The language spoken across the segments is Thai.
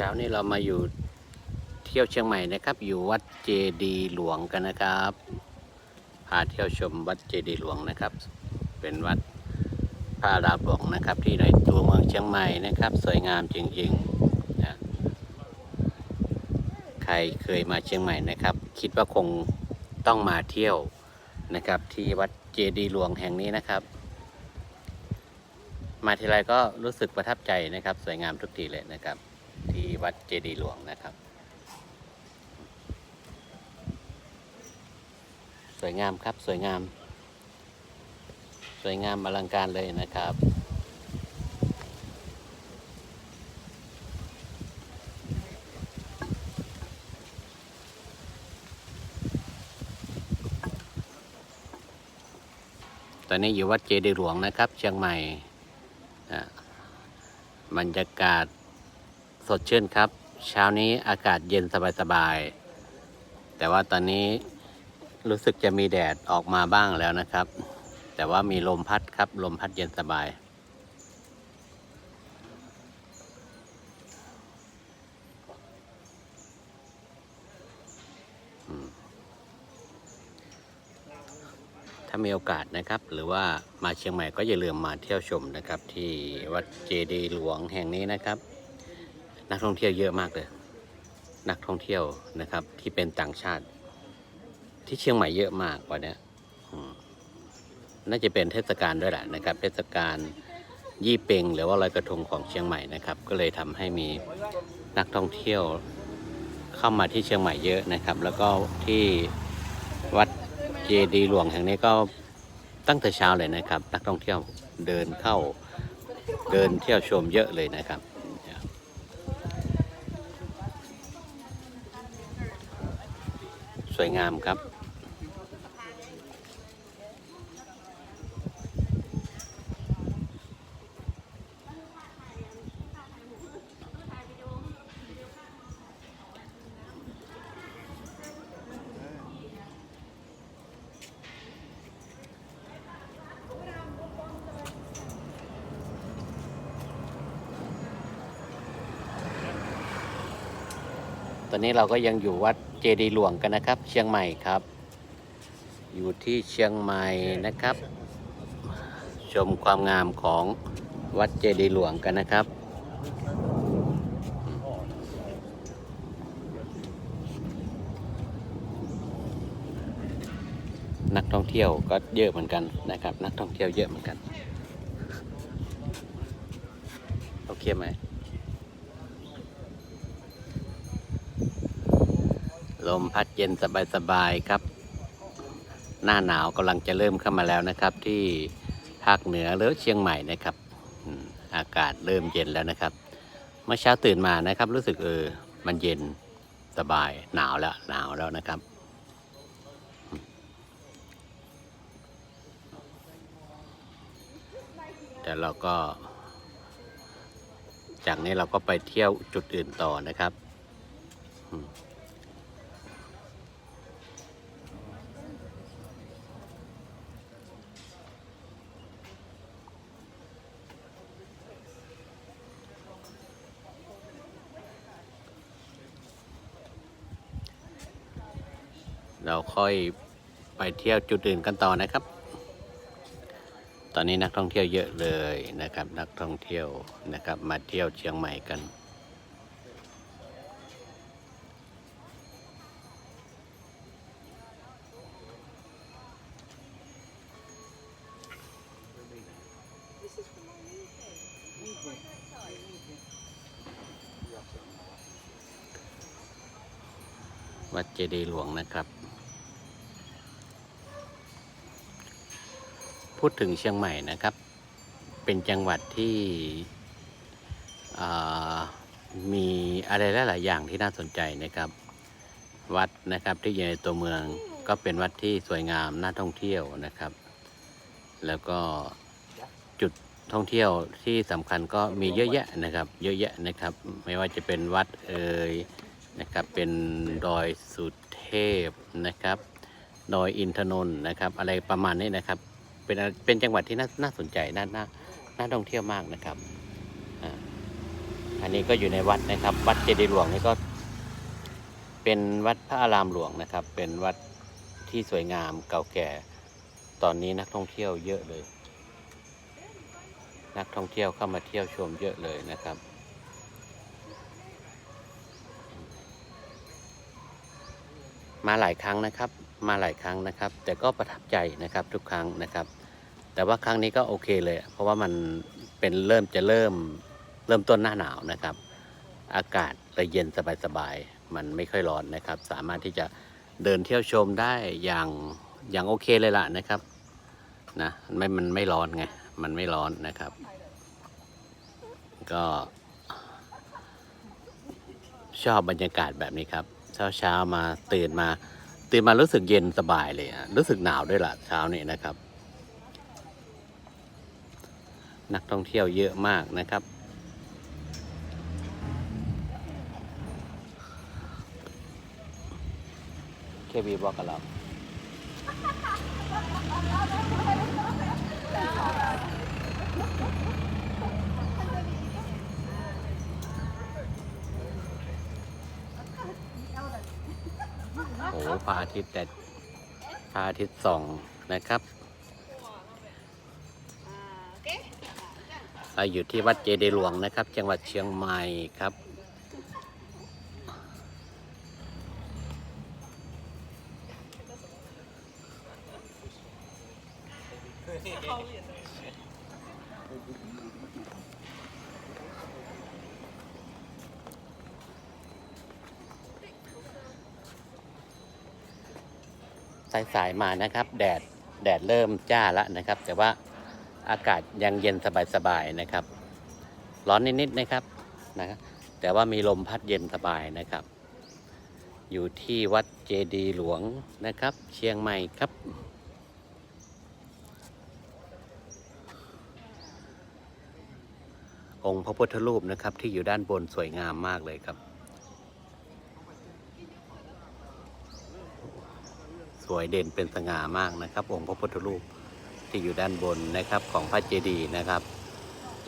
ช้านี้เรามาอยู่เที่ยวเชียงใหม่นะครับ อยู่วัดเจดีหลวงกันนะครับพาเที่ยวชมวัดเจดีหลวงนะครับ เป็นวัดพระอารามหลวงนะครับ ที่ในตัวเมืองเชียงใหม่นะครับ สวยงามจริงๆนะใครเคยมาเชียงใหม่นะครับ คิดว่าคงต้องมาเที่ยวนะครับ ที่วัดเจดีหลวงแห่งนี้นะครับมาทีไรก็รู้สึกประทับใจนะครับ สวยงามทุกทีเลยนะครับ ที่วัดเจดีย์หลวงนะครับ สวยงามครับสวยงาม สวยงามอลังการเลยนะครับตอนนี้อยู่วัดเจดีย์หลวงนะครับ เชียงใหม่บรรยากาศ สดชื่นครับ เช้านี้อากาศเย็นสบายๆ แต่ว่าตอนนี้รู้สึกจะมีแดดออกมาบ้างแล้วนะครับ แต่ว่ามีลมพัดครับ ลมพัดเย็นสบาย ถ้ามีโอกาสนะครับ หรือว่ามาเชียงใหม่ก็อย่าลืมมาเที่ยวชมนะครับ ที่วัดเจดีย์หลวงแห่งนี้นะครับ นักท่องเที่ยวเยอะมากเลย นักท่องเที่ยวนะครับ ที่เป็นต่างชาติ ที่เชียงใหม่เยอะมากกว่านี้น่าจะเป็นเทศกาลด้วยแหละนะครับ เทศกาลยี่เปงหรือว่าลอยกระทงของเชียงใหม่นะครับ ก็เลยทำให้มีนักท่องเที่ยวเข้ามาที่เชียงใหม่เยอะนะครับ แล้วก็ที่วัดเจดีย์หลวงแห่งนี้ก็ตั้งแต่เช้าเลยนะครับ นักท่องเที่ยวเดินเข้าเดินเที่ยวชมเยอะเลยนะครับ วยงามครับ ตอนนี้เราก็ยังอยู่วัดเจดีหลวงกันนะครับ เชียงใหม่ครับ อยู่ที่เชียงใหม่นะครับ ชมความงามของวัดเจดีหลวงกันนะครับ นักท่องเที่ยวก็เยอะเหมือนกันนะครับ นักท่องเที่ยวเยอะเหมือนกัน โอเคไหม ลมพัดเย็นสบายๆครับ หน้าหนาวกำลังจะเริ่มเข้ามาแล้วนะครับ ที่ภาคเหนือหรือเชียงใหม่นะครับอากาศเริ่มเย็นแล้วนะครับ เมื่อเช้าตื่นมานะครับ รู้สึกเออมันเย็นสบายหนาวแล้วหนาวแล้วนะครับ แต่เราก็ จากนี้เราก็ไปเที่ยวจุดอื่นต่อนะครับอื เราค่อยไปเที่ยวจุดอื่นกันต่อนะครับ ตอนนี้นักท่องเที่ยวเยอะเลยนะครับ นักท่องเที่ยวนะครับ มาเที่ยวเชียงใหม่กันวัดเจดีย์หลวงนะครับ พูดถึงเชียงใหม่นะครับ เป็นจังหวัดที่มีอะไรหลายๆอย่างที่น่าสนใจนะครับ วัดนะครับที่อยู่ในตัวเมืองก็เป็นวัดที่สวยงามน่าท่องเที่ยวนะครับ แล้วก็จุดท่องเที่ยวที่สำคัญก็มีเยอะแยะนะครับ เยอะแยะนะครับ ไม่ว่าจะเป็นวัดเอ่ยนะครับ เป็นดอยสุเทพนะครับ ดอยอินทนนท์นะครับ อะไรประมาณนี้นะครับ เป็นเป็นจังหวัดที่น่าน่าสนใจน่าน่าน่าท่องเที่ยวมากนะครับอ่าอันนี้ก็อยู่ในวัดนะครับ วัดเจดีย์หลวงนี่ก็ เป็นวัดพระอารามหลวงนะครับ เป็นวัดที่สวยงามเก่าแก่ ตอนนี้นักท่องเที่ยวเยอะเลย นักท่องเที่ยวเข้ามาเที่ยวชมเยอะเลยนะครับมาหลายครั้งนะครับ มาหลายครั้งนะครับ แต่ก็ประทับใจนะครับทุกครั้งนะครับ แต่ว่าครั้งนี้ก็โอเคเลย เพราะว่ามันเป็นเริ่มจะเริ่มเริ่มต้นหน้าหนาวนะครับ อากาศเลยเย็นสบายๆมันไม่ค่อยร้อนนะครับ สามารถที่จะเดินเที่ยวชมได้อย่างอย่างโอเคเลยล่ะนะครับนะไม่มันไม่ร้อนไงมันไม่ร้อนนะครับ ก็ชอบบรรยากาศแบบนี้ครับ เช้าเช้ามาตื่นมา ตื่นมารู้สึกเย็นสบายเลยรู้สึกหนาวด้วยล่ะเช้านี้นะครับ นักท่องเที่ยวเยอะมากนะครับเคบีบอกกับเราโอ้โหพระอาทิตย์แต่พระอาทิตย์ส่องนะครับ เราอยู่ที่วัดเจดีหลวงนะครับ จังหวัดเชียงใหม่ครับสายๆมานะครับ แดดแดดเริ่มจ้าแล้วนะครับ แต่ว่า อากาศยังเย็นสบายๆนะครับ ร้อนนิดๆนะครับนะบแต่ว่ามีลมพัดเย็นสบายนะครับ อยู่ที่วัดเจดีหลวงนะครับ เชียงใหม่ครับ องค์พระพุทธรูปนะครับที่อยู่ด้านบนสวยงามมากเลยครับ สวยเด่นเป็นสง่ามากนะครับ องค์พระพุทธรูป ที่อยู่ด้านบนนะครับของพระเจดีย์นะครับ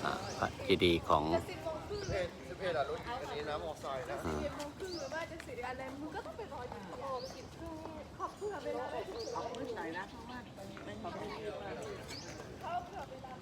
อ่าพระเจดีย์ของสิบโมงครึ่งเพศเพศอะรถอันนี้นะมอไซค์นะอ่าสิบโมงครึ่งหรือว่าจะสิบอะไรมึงก็ต้องไปรออยู่ที่โรงกินข้าวขอบเพื่อเวลาได้ที่สุดเอาเพื่อใส่นะเพราะว่ามันขอบคุณเยอะมากเขาเผื่อเวลา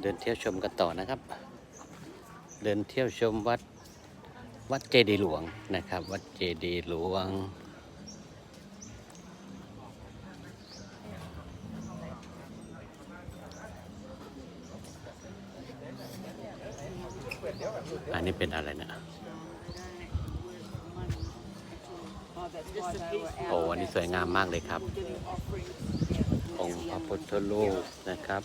เดินเที่ยวชมกันต่อนะครับ เดินเที่ยวชมวัดวัดเจดีหลวงนะครับ วัดเจดีหลวง อันนี้เป็นอะไรนะ โอ้อันนี้สวยงามมากเลยครับ องค์พระพุทธรูปนะครับ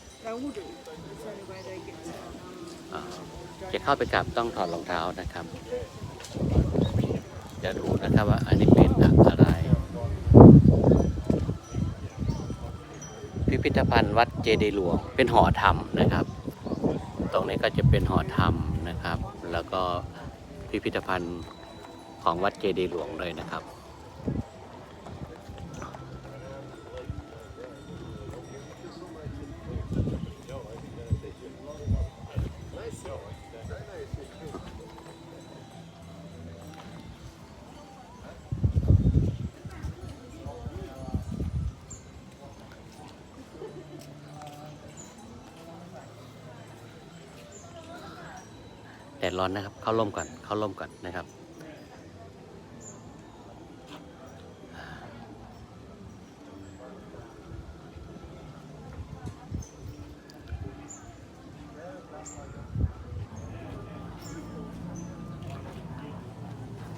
จะเข้าไปกราบต้องถอดรองเท้านะครับ จะดูนะครับว่าอันนี้เป็นอะไร พิพิธภัณฑ์วัดเจดียหลวง เป็นหอธรรมนะครับ ตรงนี้ก็จะเป็นหอธรรมนะครับ แล้วก็พิพิธภัณฑ์ของวัดเจดียหลวงเลยนะครับ ดดร้อนนะครับ เข้าร่มก่อน เข้าร่มก่อนนะครับ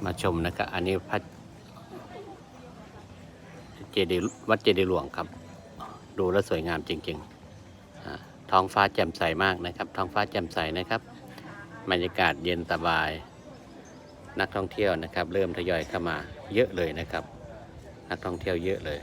มาชมนะครับ อันนี้พระเจดีย์วัดเจดีย์หลวงครับ ดูแล้วสวยงามจริงๆท้องฟ้าแจ่มใสมากนะครับ ท้องฟ้าแจ่มใสนะครับ บรรยากาศเย็นสบาย นักท่องเที่ยวนะครับ เริ่มทยอยเข้ามาเยอะเลยนะครับ นักท่องเที่ยวเยอะเลย